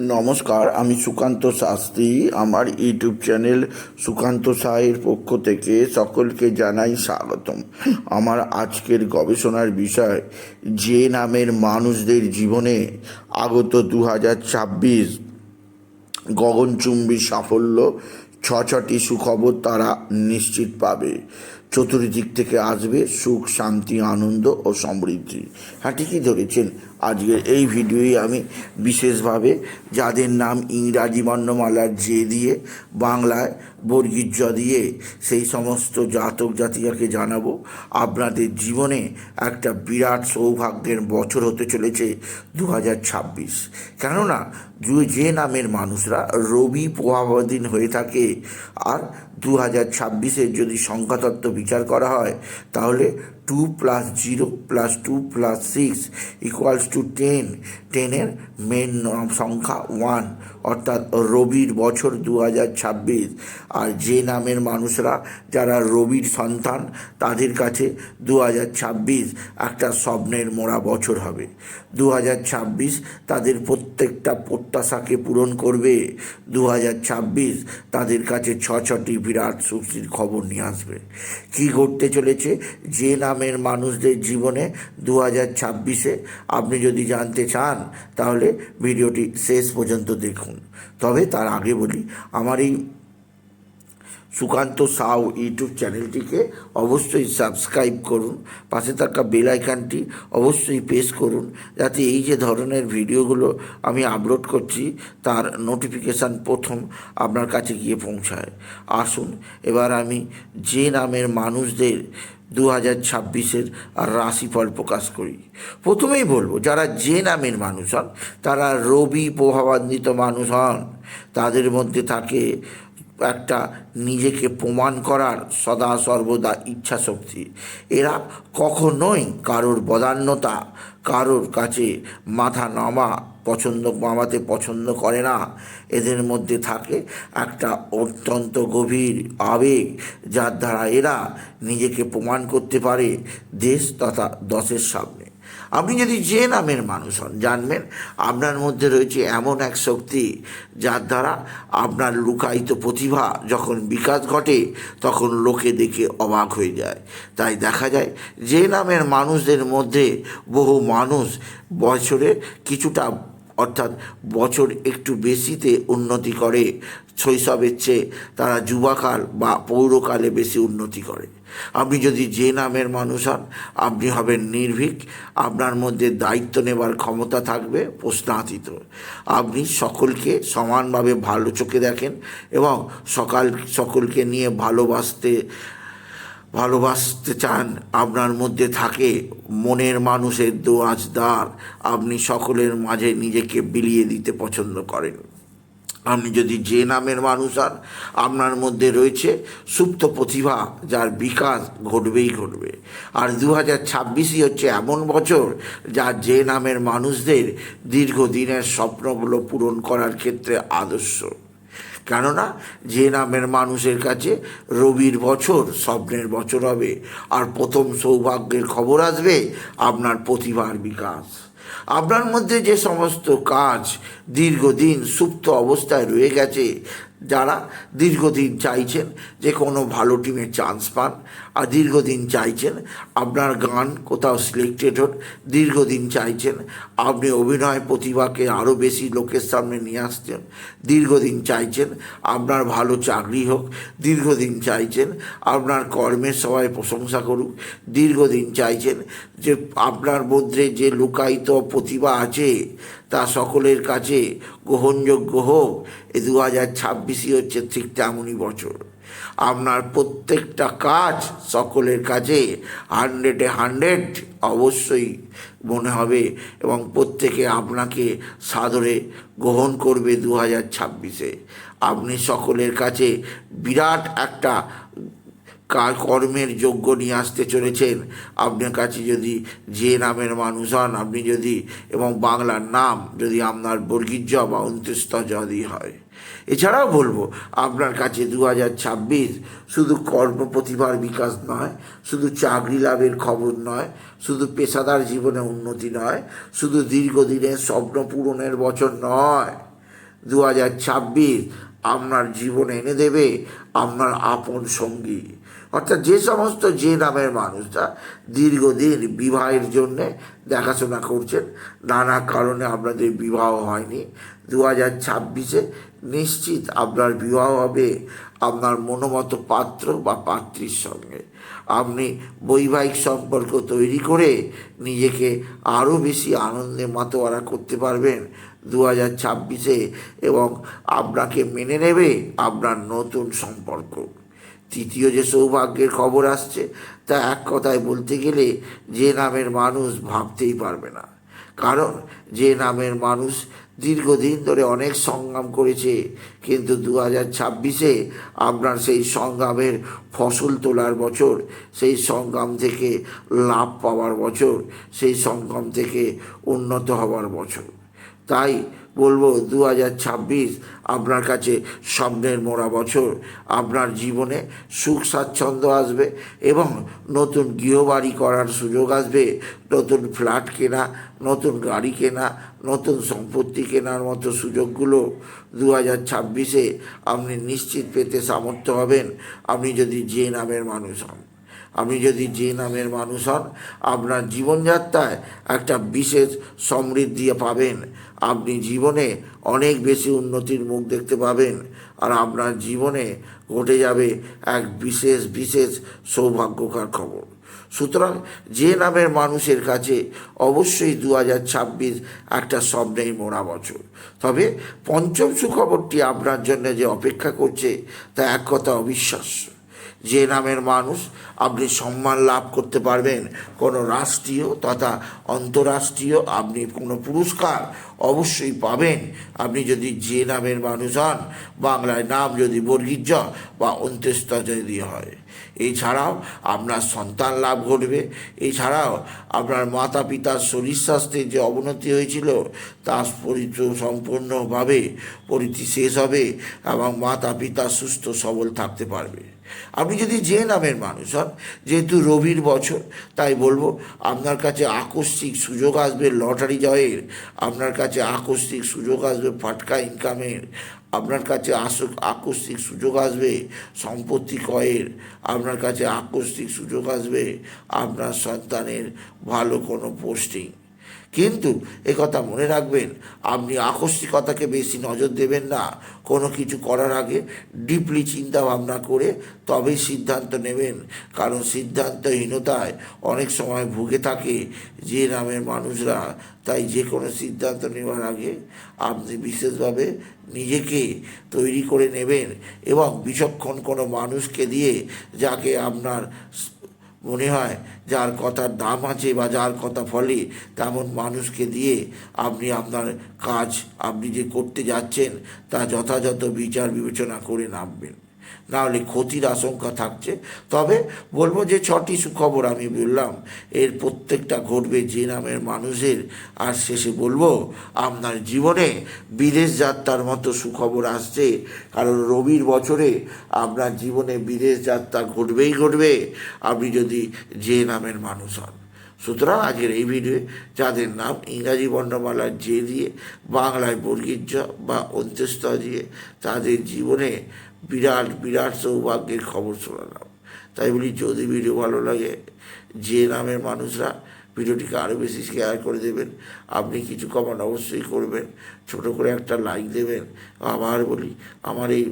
নমস্কার, আমি সুকান্ত শাস্ত্রী। আমার ইউটিউব চ্যানেল সুকান্ত সাহের পক্ষ থেকে সকলকে জানাই স্বাগতম। আমার আজকের গবেষণার বিষয়, যে নামের মানুষদের জীবনে আগত দু হাজার ছাব্বিশ গগনচুম্বী সাফল্য ছ ছটি সুখবর তারা নিশ্চিত পাবে। চতুর্দিক থেকে আসবে সুখ, শান্তি, আনন্দ ও সমৃদ্ধি। হ্যাঁ ঠিকই ধরেছেন। আজকের এই ভিডিওই আমি বিশেষভাবে যাদের নাম ইংরাজি বর্ণমালার জে দিয়ে, বাংলায় বর্গীর জ দিয়ে সেই সমস্ত জাতক জাতিকাকে জানাব, আপনাদের জীবনে একটা বিরাট সৌভাগ্যের বছর হতে চলেছে দু হাজার ছাব্বিশ। কেননা, যে- যে নামের মানুষরা রবি প্রভাবাধীন হয়ে থাকে, আর দু হাজার ছাব্বিশের যদি সংখ্যাতত্ত্ব বিচার করা হয় তাহলে two plus zero plus two plus six equals two ten টেনের মেন সংখ্যা ওয়ান অর্থাৎ রবির বছর দু হাজার ছাব্বিশ। আর যে নামের মানুষরা, যারা রবির সন্তান, তাদের কাছে দু হাজার ছাব্বিশ একটা স্বপ্নের মোড়া বছর হবে। দু হাজার ছাব্বিশ তাদের প্রত্যেকটা প্রত্যাশাকে পূরণ করবে। দু হাজার ছাব্বিশ তাদের কাছে ছ ছটি বিরাট সুখীর খবর নিয়ে আসবে। কি ঘটতে চলেছে? যে নামের মানুষদের জীবনে দু হাজার ছাব্বিশে আপনি যদি জানতে চান, তাহলে ভিডিওটি শেষ পর্যন্ত দেখুন। তবে তার আগে বলি, আমার এই সুকান্ত সাউ ইউটিউব চ্যানেলটিকে অবশ্যই সাবস্ক্রাইব করুন, পাশে থাকা বেল আইকনটি অবশ্যই প্রেস করুন, যাতে এই যে ধরনের ভিডিওগুলো আমি আপলোড করছি, তার নোটিফিকেশান প্রথম আপনার কাছে গিয়ে পৌঁছায়। আসুন, এবার আমি যে নামের মানুষদের দু হাজার ছাব্বিশের রাশিফল প্রকাশ করি। প্রথমেই বলব, যারা যে নামের মানুষ হন, তারা রবি প্রভাবান্বিত মানুষ হন। তাদের মধ্যে থাকে একটা নিজেকে প্রমাণ করার সদা সর্বদা ইচ্ছা শক্তি এরা কখনোই কারোর বদান্যতা, কারোর কাছে মাথা নামা পছন্দ, নামাতে পছন্দ করে না। এদের মধ্যে থাকে একটা অত্যন্ত গভীর আবেগ, যার দ্বারা এরা নিজেকে প্রমাণ করতে পারে দেশ তথা দশের সামনে। আপনি যদি যে নামের মানুষ হন, জানবেন আপনার মধ্যে রয়েছে এমন এক শক্তি যার দ্বারা আপনার লুকায়িত প্রতিভা যখন বিকাশ ঘটে, তখন লোকে দেখে অবাক হয়ে যায়। তাই দেখা যায় যে নামের মানুষদের মধ্যে বহু মানুষ বছরে কিছুটা, অর্থাৎ বছর একটু বেশিতে উন্নতি করে, শৈশবের চেয়ে তারা যুবাকাল বা পৌরকালে বেশি উন্নতি করে। আপনি যদি যে নামের মানুষ হন, আপনি হবেন নির্ভীক। আপনার মধ্যে দায়িত্ব নেবার ক্ষমতা থাকবে প্রশ্নাতীত। আপনি সকলকে সমানভাবে ভালো চোখে দেখেন এবং সকাল, সকলকে নিয়ে ভালোবাসতে ভালোবাসতে চান। আপনার মধ্যে থাকে মনের মানুষের দোয়াজদার। আপনি সকলের মাঝে নিজেকে বিলিয়ে দিতে পছন্দ করেন। আপনি যদি যে নামের মানুষ হন আপনার মধ্যে রয়েছে, সুপ্ত প্রতিভা যার বিকাশ ঘটবেই ঘটবে। আর দু হাজার ছাব্বিশই হচ্ছে এমন বছর যা যে নামের মানুষদের দীর্ঘদিনের স্বপ্নগুলো পূরণ করার ক্ষেত্রে আদর্শ। কেননা, যে নামের মানুষের কাছে রবির বছর স্বপ্নের বছর হবে, আর প্রথম সৌভাগ্যের খবর আসবে আপনার প্রতিভার বিকাশ। আপনার মধ্যে যে সমস্ত কাজ দীর্ঘদিন সুপ্ত অবস্থায় রয়ে গেছে যারা দীর্ঘদিন চাইছেন যে কোনো ভালো টিমে চান্স পান, আর দীর্ঘদিন চাইছেন আপনার গান কোথাও সিলেক্টেড হোক, দীর্ঘদিন চাইছেন আপনি অভিনয় প্রতিভাকে আরও বেশি লোকের সামনে নিয়ে আসছেন, দীর্ঘদিন চাইছেন আপনার ভালো চাকরি হোক, দীর্ঘদিন চাইছেন আপনার কর্মের সবাই প্রশংসা করুক, দীর্ঘদিন চাইছেন যে আপনার মধ্যে যে লুকায়িত প্রতিভা আছে তা সকলের কাছে গ্রহণযোগ্য হোক। এ দু হাজার ছাব্বিশই হচ্ছে ঠিক তেমনই বছর। আপনার প্রত্যেকটা কাজ সকলের কাছে হান্ড্রেডে হান্ড্রেড অবশ্যই মনে হবে এবং প্রত্যেকে আপনাকে সাদরে গ্রহণ করবে দু হাজার ছাব্বিশে। আপনি সকলের কাছে বিরাট একটা কর্মের যোগ্য নিয়ে আসতে চলেছেন? আপনার কাছে যদি যে নামের মানুষ হন, আপনি যদি এবং বাংলার নাম যদি আপনার বর্গীর্য বা অন্ত্যেষ্ট যদি হয়। এছাড়াও বলব, আপনার কাছে দু হাজার ছাব্বিশ শুধু কর্ম প্রতিভার বিকাশ নয়, শুধু চাকরি লাভের খবর নয়, শুধু পেশাদার জীবনে উন্নতি নয়, শুধু দীর্ঘদিনের স্বপ্ন পূরণের বছর নয়। দু হাজার ছাব্বিশ আপনার জীবনে এনে দেবে আপনার আপন সঙ্গী। অর্থাৎ যে সমস্ত যে নামের মানুষরা দীর্ঘদিন বিবাহের জন্যে দেখাশোনা করছেন, নানা কারণে আপনাদের বিবাহ হয়নি। দু হাজার ছাব্বিশে নিশ্চিত আপনার বিবাহ হবে আপনার মনোমত পাত্র বা পাত্রীর সঙ্গে। আপনি বৈবাহিক সম্পর্ক তৈরি করে নিজেকে আরও বেশি আনন্দে মাতোয়ারা করতে পারবেন। দু হাজার ছাব্বিশে এবং আপনাকে মেনে নেবে আপনার নতুন সম্পর্ক। তৃতীয় যে সৌভাগ্যের খবর আসছে, তা এক কথায় বলতে গেলে যে নামের মানুষ ভাবতেই পারবে না। কারণ যে নামের মানুষ দীর্ঘদিন ধরে অনেক সংগ্রাম করেছে, কিন্তু দু হাজার ছাব্বিশে আপনার সেই সংগ্রামের ফসল তোলার বছর, সেই সংগ্রাম থেকে লাভ পাওয়ার বছর, সেই সংগ্রাম থেকে উন্নত হওয়ার বছর। তাই বলব দু হাজার ছাব্বিশ আপনার কাছে স্বপ্নের মোড়া বছর। আপনার জীবনে সুখ, স্বাচ্ছন্দ্য আসবে এবং নতুন গৃহবাড়ি করার সুযোগ আসবে। নতুন ফ্ল্যাট কেনা, নতুন গাড়ি কেনা, নতুন সম্পত্তি কেনার মতো সুযোগগুলো দু হাজার ছাব্বিশে আপনি নিশ্চিত পেতে সামর্থ্য হবেন। আপনি যদি যে নামের মানুষ হন, আপনি যদি যে নামের মানুষ হন, আপনার জীবনযাত্রায় একটা বিশেষ সমৃদ্ধি পাবেন। আপনি জীবনে অনেক বেশি উন্নতির মুখ দেখতে পাবেন আর আপনার জীবনে ঘটে যাবে এক বিশেষ বিশেষ সৌভাগ্যকর খবর। সুতরাং যে নামের মানুষের কাছে অবশ্যই দু হাজার ছাব্বিশ একটা স্বপ্নেই মোড়া বছর। তবে পঞ্চম সুখবরটি আপনার জন্য যে অপেক্ষা করছে তা এক কথা অবিশ্বাস্য। যে নামের মানুষ আপনি সম্মান লাভ করতে পারবেন। কোনো রাষ্ট্রীয় তথা অন্তরাষ্ট্রীয় আপনি কোনো পুরস্কার অবশ্যই পাবেন। আপনি যদি যে নামের মানুষ হন, বাংলায় নাম যদি বর্গীর জ বা অন্ত্যেষ্ট যদি হয়। এছাড়াও আপনার সন্তান লাভ ঘটবে। এছাড়াও আপনার মাতা পিতার শরীর স্বাস্থ্যের যে অবনতি হয়েছিল তা সম্পূর্ণভাবে পরিধি শেষ হবে এবং মাতা পিতা সুস্থ সবল থাকতে পারবে। আপনি যদি যে নামের মানুষ হন, যেহেতু রবির বছর, তাই বলব আপনার কাছে আকস্মিক সুযোগ আসবে লটারি জয়ের, আপনার কাছে আকস্মিক সুযোগ আসবে ফাটকা ইনকামের আপনার কাছে আসক আকস্মিক সুযোগ আসবে সম্পত্তি ক্রয়ের, আপনার কাছে আকস্মিক সুযোগ আসবে আপনার সন্তানের ভালো কোনো পোস্টিং কিন্তু কথা মনে রাখবেন, আপনি আকস্মিকতাকে বেশি নজর দেবেন না। কোনো কিছু করার আগে ডিপলি চিন্তা ভাবনা করে তবেই সিদ্ধান্ত নেবেন। কারণ সিদ্ধান্তহীনতায় অনেক সময় ভুগে থাকে যে নামের মানুষরা। তাই যে কোনো সিদ্ধান্ত নেওয়ার আগে আপনি বিশেষভাবে নিজেকে তৈরি করে নেবেন এবং বিচক্ষণ কোনো মানুষকে দিয়ে যাকে আপনার মনে হয় যার কথার দাম আছে বা যার কথা ফলে তেমন মানুষকে দিয়ে আপনি আপনার কাজ, আপনি যে করতে যাচ্ছেন তা যথাযথ বিচার বিবেচনা করে নামবেন। নাহলে ক্ষতির আশঙ্কা থাকছে। তবে বলব যে ছটি সুখবর আমি বললাম, এর প্রত্যেকটা ঘটবে যে নামের মানুষের। আর শেষে বলব, আপনার জীবনে বিদেশ যাত্রার মতো সুখবর আসছে, কারণ রবির বছরে আপনার জীবনে বিদেশ যাত্রা ঘটবেই ঘটবে, আপনি যদি যে নামের মানুষ হন। সুতরাং আজকের এই ভিডিও যাদের নাম ইংরাজি বর্ণমালার যে দিয়ে বাংলায় বর্গীর জ বা অন্ত্যেষ্ট দিয়ে তাদের জীবনে বিরাট বিরাট সৌভাগ্যের খবর শোনালাম। তাই বলি, যদি ভিডিও ভালো লাগে, যে নামের মানুষরা ভিডিওটিকে আরও বেশি শেয়ার করে দেবেন, আপনি কিছু কমেন্ট অবশ্যই করবেন, ছোট করে একটা লাইক দেবেন। আবার বলি, আমার এই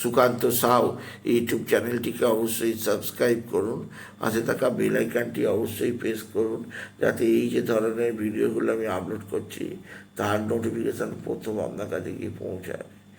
সুকান্ত সাউ ইউটিউব চ্যানেলটিকে অবশ্যই সাবস্ক্রাইব করুন। পাশে থাকা বেল আইকনটি অবশ্যই প্রেস করুন, যাতে এই যে ধরনের ভিডিওগুলো আমি আপলোড করছি, তার নোটিফিকেশান প্রথম আপনার কাছে গিয়ে পৌঁছায়।